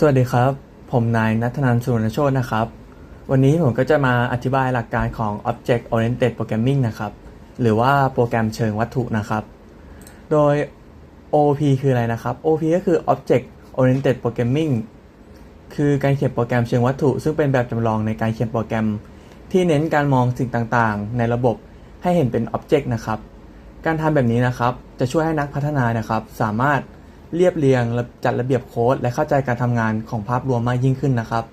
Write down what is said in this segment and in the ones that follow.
สวัสดีครับ ผมนายนัทนันสุวรรณโชตนะครับ วันนี้ผมก็จะมาอธิบายหลักการของ Object Oriented Programming นะครับ หรือว่าโปรแกรมเชิงวัตถุนะครับ โดย OP คืออะไรนะครับ OOP ก็คือ Object Oriented Programming คือการเขียนโปรแกรมเชิงวัตถุ ซึ่งเป็นแบบจำลองในการเขียนโปรแกรม ที่เน้นการมองสิ่งต่างๆ ในระบบให้เห็นเป็น Object นะครับ การทำแบบนี้นะครับ จะช่วยให้นักพัฒนานะครับ สามารถ เรียบเรียงและจัดระเบียบโค้ด และเข้าใจการทำงานของภาพรวมมากยิ่งขึ้นนะครับ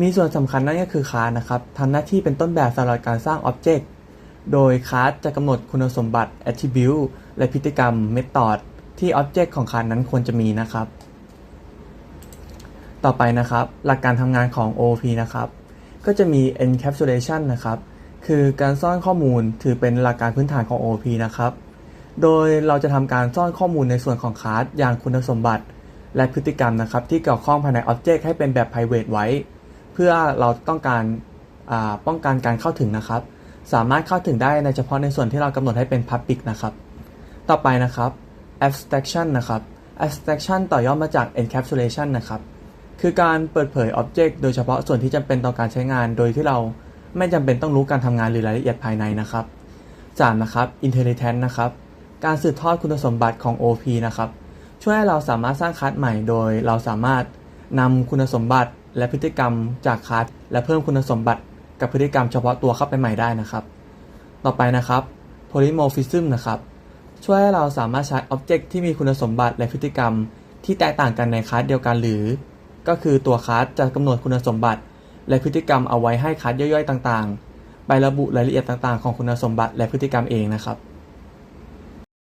มีส่วนสำคัญนั่นก็คือคลาสนะครับทำหน้าที่เป็นต้นแบบสำหรับการสร้าง Object โดยคลาสจะกำหนดคุณสมบัติ Attribute และพฤติกรรม Method ที่ Object ของคลาสนั้นควรจะมีนะครับ ต่อไปนะครับ หลักการทำงานของ OOP นะครับ ก็จะมี encapsulation นะครับ คือการซ่อนข้อมูลถือเป็นหลักการพื้นฐานของ OOP นะครับ โดยเราจะทำการซ่อนข้อมูลในส่วนของคลาสอย่างคุณสมบัติ และพฤติกรรมนะครับที่เกี่ยวข้องภายใน Object ให้เป็นแบบ private ไว้ เพื่อเราต้องการาป้องกันการเข้าถึงนะครับ สามารถเข้าถึงได้ในเฉพาะในส่วนที่เรากำหนดให้เป็น public นะครับ ต่อไปนะครับ abstraction นะครับ abstraction ต่อยอดมาจาก encapsulation นะครับ คือการเปิดเผย Object โดยเฉพาะส่วนที่จำเป็นต่อการใช้งาน โดยที่เราไม่จำเป็นต้องรู้การทำงานหรือรายละเอียดภายในนะครับ 3. นะครับ inheritance นะครับ การสืบทอดคุณสมบัติของ OP นะครับ ช่วยให้เราสามารถสร้างคลาสใหม่โดยเราสามารถนำคุณสมบัติและพฤติกรรมจากคลาสและเพิ่มคุณสมบัติกับพฤติกรรมเฉพาะตัวเข้าไปใหม่ได้นะครับ ต่อไปนะครับ polymorphism นะครับ ช่วยให้เราสามารถใช้ Object ที่มีคุณสมบัติและพฤติกรรม ที่แตกต่างกันในคลาสเดียวกันหรือ ก็คือตัวคลาสจะกำหนดคุณสมบัติ และพฤติกรรมเอาไว้ให้คลาสย่อยๆ ต่างๆ ไประบุรายละเอียดต่างๆ ของคุณสมบัติและพฤติกรรมเองนะครับ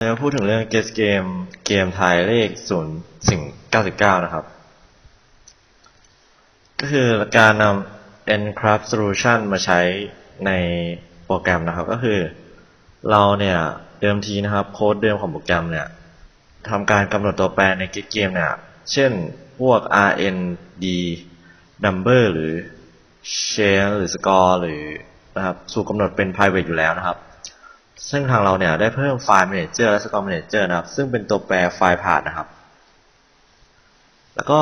แล้วพูดถึงเรื่อง Guess Game เกมทายเลขศูนย์สิ่ง99นะครับ ก็คือการนำ Encrypt Solution มาใช้ในโปรแกรมนะครับ ก็คือ เราเนี่ยเดิมทีนะครับ โค้ดเดิมของโปรแกรมเนี่ยทำการกำหนดตัวแปรใน Guess Game เนี่ย เช่นพวก RND number หรือ share หรือ score หรือนะครับถูกกำหนดเป็น private อยู่แล้วนะครับ ซึ่งทางเราเนี่ยได้เพิ่มไฟล์ Manager และ Score Manager นะครับ ซึ่งเป็นตัวแปรไฟล์ผ่านนะครับ แล้วก็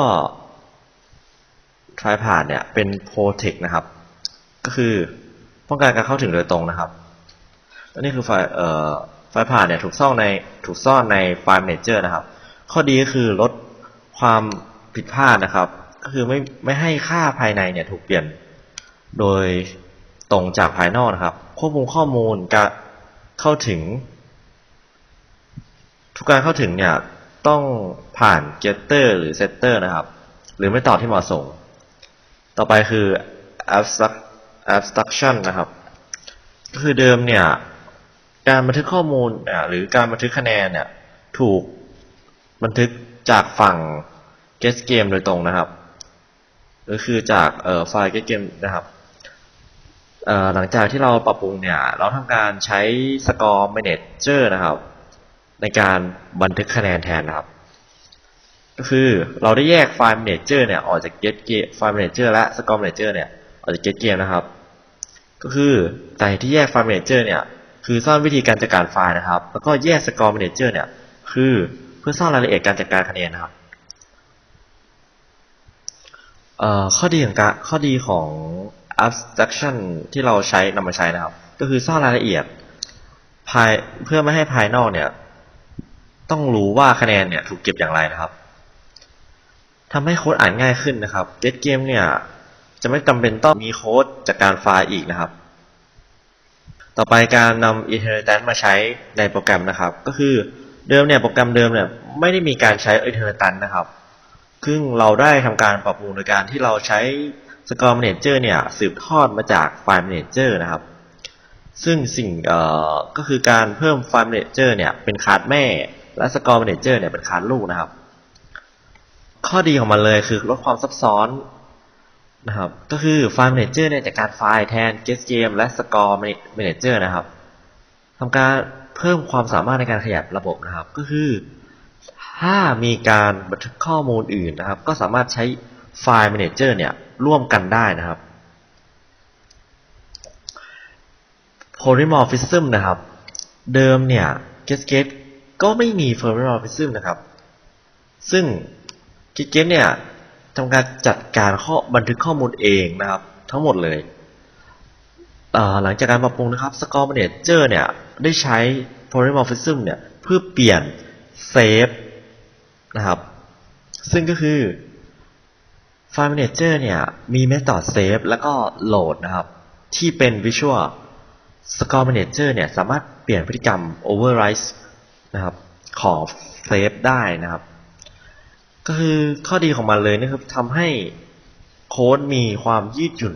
try ผ่านเนี่ยเป็น protect นะครับ ก็คือป้องกันการเข้าถึงโดยตรงนะครับและนี่คือไฟล์เอ่อไฟล์ผ่านเนี่ยถูกซ่อนในถูกซ่อนในไฟล์ Manager นะครับ ข้อดีก็คือลดความผิดพลาดนะครับ ก็คือไม่ไม่ให้ค่าภายในเนี่ยถูกเปลี่ยนโดยตรงจากภายนอกนะครับ ควบคุมข้อมูลการ เข้าถึง ทุกการเข้าถึงเนี่ย ต้องผ่าน getter หรือ setter นะครับ หรือไม่ตอบที่เหมาะสม ต่อไปคือ abstract abstraction นะครับ ก็คือเดิมเนี่ย การบันทึกข้อมูลอะหรือการบันทึกคะแนนเนี่ย ถูกบันทึกจากฝั่ง get game โดยตรงนะครับ ก็คือจากไฟล์ get game นะครับ หลังจากที่เราปรับปรุงเนี่ย เราทำการใช้ score manager นะครับ ในการบันทึกคะแนนแทนนะครับ ก็คือเราได้แยกไฟล์ manager เนี่ย ออกจาก get game ไฟล์ manager และ score manager เนี่ย ออกจาก get game นะครับ ก็คือแต่ที่แยกไฟล์ manager เนี่ย คือซ่อนวิธีการจัดการไฟล์นะครับ แล้วก็แยก score manager เนี่ย คือเพื่อซ่อนรายละเอียดการจัดการคะแนนนะครับข้อดีของการข้อดีของ abstraction ที่เราใช้นำมาใช้นะครับ ก็คือซ่อนรายละเอียดภายเพื่อไม่ให้ภายนอกเนี่ย ต้องรู้ว่าคะแนนเนี่ยถูกเก็บอย่างไรนะครับทำให้โค้ดอ่านง่ายขึ้นนะครับ Get Game เนี่ย จะไม่จำเป็นต้องมีโค้ดจากการไฟล์อีกนะครับ ต่อไปการนำ inheritance มาใช้ในโปรแกรมนะครับ ก็คือเดิมเนี่ยโปรแกรมเดิมเนี่ยไม่ได้มีการใช้ inheritance นะครับซึ่งเราได้ทำการปรับปรุงโดยการที่เราใช้ Score Manager เนี่ยสืบทอดมาจากไฟล์ Manager นะครับ ซึ่งสิ่งเอ่อก็คือการเพิ่มไฟล์ Manager เนี่ยเป็นคลาสแม่ และ Score Manager เนี่ยเป็นคลาสลูกนะครับ ข้อดีของมันเลยคือลดความซับซ้อนนะครับ ก็คือไฟล์ Manager เนี่ยจากการไฟล์แทน Guess Game และ Score Manager นะครับทำการเพิ่มความสามารถในการขยับระบบนะครับ ก็คือ ถ้ามีการบันทึกข้อมูลอื่นนะครับ ก็สามารถใช้ไฟล์ Manager เนี่ย ร่วมกันได้นะครับ Polymorphism นะครับ เดิมเนี่ย Cascade ก็ไม่มี Polymorphism นะครับ ซึ่ง Cascade เนี่ยทำการจัดการข้อบันทึกข้อมูลเองนะครับ ทั้งหมดเลย หลังจากการปรับปรุงนะครับ Score Manager เนี่ยได้ใช้ Polymorphism เนี่ยเพื่อเปลี่ยนเซฟนะครับ ซึ่งก็คือ File Manager เนี่ย มี Method Save แล้วก็ Load นะครับ ที่เป็น Visual Score Manager เนี่ย สามารถเปลี่ยนพฤติกรรม Override นะครับของ Save ได้นะครับ ก็คือข้อดีของมันเลยนะครับทำให้โค้ดมีความยืดหยุ่น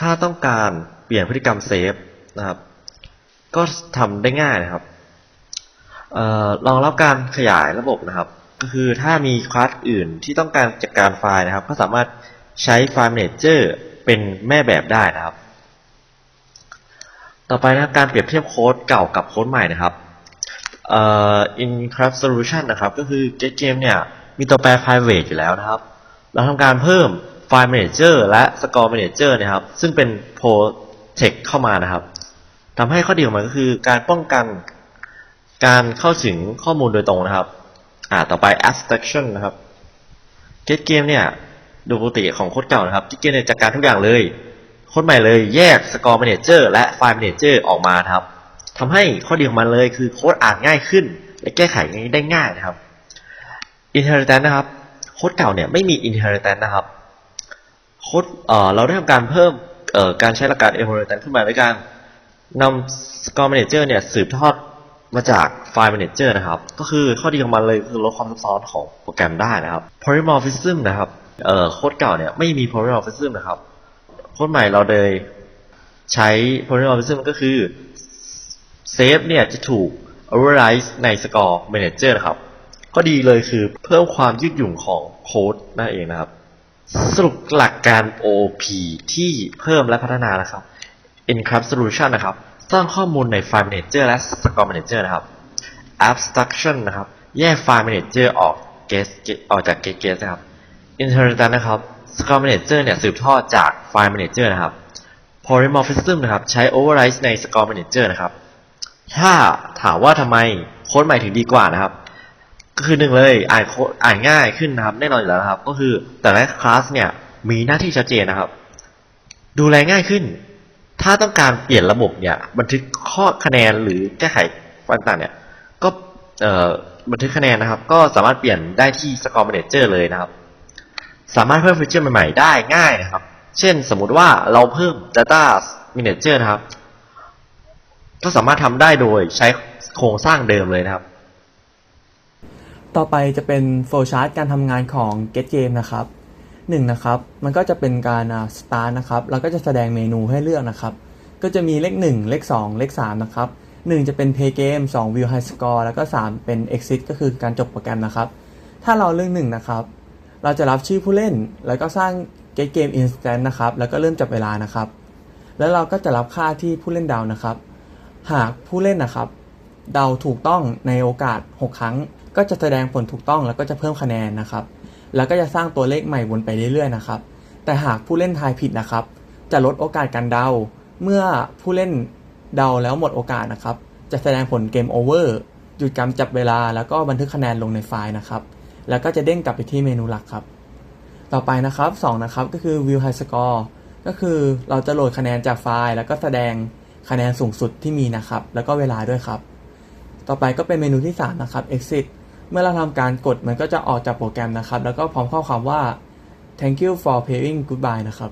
ถ้าต้องการเปลี่ยนพฤติกรรมเซฟนะครับ ก็ทำได้ง่ายนะครับออรองรับการขยายระบบนะครับ ก็คือถ้ามีคลาสอื่นที่ต้องการจัดการไฟล์นะครับ ก็สามารถใช้ไฟล์ Manager เป็นแม่แบบได้นะครับ ต่อไปนะครับการเปรียบเทียบโค้ดเก่ากับโค้ดใหม่นะครับเอ่อ Incraft Solution นะครับ ก็คือ Get Game เนี่ย มีตัวแปร private อยู่แล้วนะครับ เราทำการเพิ่ม File Manager และ Score Manager นะครับ ซึ่งเป็น Protect เข้ามานะครับทำให้ข้อดีของมันก็คือการป้องกันการเข้าถึงข้อมูลโดยตรงนะครับ อ่าต่อไป Abstraction นะครับ Get Game เนี่ยดูปกติของโค้ดเก่านะครับ Get Game เนี่ยจัดการทุกอย่างเลยโค้ดใหม่เลยแยก Score Manager และ File Manager ออกมาครับทำให้ข้อดีของมันเลยคือโค้ดอ่านง่ายขึ้น และแก้ไขได้ง่ายนะครับ inheritance นะครับโค้ดเก่าเนี่ยไม่มี inheritance นะครับโค้ดเอ่อเราได้ทำการเพิ่มเอ่อการใช้หลักการ inheritance ขึ้นมาด้วยการนำ score manager เนี่ยสืบทอด มาจาก file manager นะครับ ก็คือข้อดีของมันเลยคือลดความซับซ้อนของโปรแกรมได้นะครับ polymorphism นะครับเอ่อโค้ดเก่าเนี่ยไม่มี polymorphism นะครับโค้ดใหม่เราเลยใช้ polymorphism ก็คือเซฟเนี่ยจะถูก override ใน Score Manager นะครับก็ดีเลยคือเพิ่มความยืดหยุ่นของโค้ดนั่นเองนะครับ สรุปหลักการ OP ที่เพิ่มและพัฒนานะครับ Encrypt Solution นะครับ สร้างข้อมูลใน File Manager และ Score Manager นะครับ Abstraction นะครับ แยก File Manager ออก Guest ออกจาก Guest Guest นะครับ Inheritance นะครับ Score Manager เนี่ยสืบทอดจาก File Manager นะครับ Polymorphism นะครับ ใช้ override ใน Score Manager นะครับ ถ้าถามว่าทำไมโค้ดใหม่ถึงดีกว่านะครับ ก็คือหนึ่งเลยอ่านโค้ดอ่านง่ายขึ้นนะครับแน่นอนอยู่แล้วนะครับ ก็คือแต่ละคลาสเนี่ยมีหน้าที่ชัดเจนนะครับ ดูแลง่ายขึ้น ถ้าต้องการเปลี่ยนระบบเนี่ยบันทึกข้อคะแนนหรือแก้ไขต่างๆเนี่ยก็บันทึกคะแนนนะครับ ก็สามารถเปลี่ยนได้ที่ Score Manager เลยนะครับ สามารถเพิ่มฟีเจอร์ใหม่ๆ ได้ง่ายนะครับ เช่นสมมุติว่าเราเพิ่ม Data Manager นะครับ ก็สามารถทำได้โดยใช้โครงสร้างเดิมเลยนะครับ ต่อไปจะเป็นโฟล์ชาร์ตการทำงานของ Get Game นะครับ หนึ่งนะครับมันก็จะเป็นการอ่า start นะครับแล้วก็จะแสดงเมนูให้เลือกนะครับ ก็จะมีเลข 1 เลข 2 เลข 3 นะครับ 1 จะเป็น Play Game 2 View High Score แล้วก็ 3 เป็น Exit ก็คือการจบโปรแกรมนะครับ ถ้าเราเลือก1นะครับเราจะรับชื่อผู้เล่น แล้วก็สร้าง Get Game Instant นะครับแล้วก็เริ่มจับเวลานะครับ แล้วเราก็จะรับค่าที่ผู้เล่นเดานะครับ หากผู้เล่นนะครับเดาถูกต้องในโอกาส 6 ครั้ง ก็จะแสดงผลถูกต้องแล้วก็จะเพิ่มคะแนนนะครับ แล้วก็จะสร้างตัวเลขใหม่วนไปเรื่อยๆนะครับ แต่หากผู้เล่นทายผิดนะครับ จะลดโอกาสการเดา เมื่อผู้เล่นเดาแล้วหมดโอกาสนะครับ จะแสดงผลเกมโอเวอร์หยุดการจับเวลาแล้วก็บันทึกคะแนนลงในไฟล์นะครับ แล้วก็จะเด้งกลับไปที่เมนูหลักครับ ต่อไปนะครับ2นะครับก็คือ View High Score ก็คือเราจะโหลดคะแนนจากไฟล์ แล้วก็แสดงคะแนนสูงสุดที่มีนะครับ แล้วก็เวลาด้วยครับ ต่อไปก็เป็นเมนูที่ 3 นะครับ Exit เมื่อเราทำการกดมันก็จะออกจากโปรแกรมนะครับ แล้วก็พร้อมข้อความว่า thank you for paying goodbye นะครับ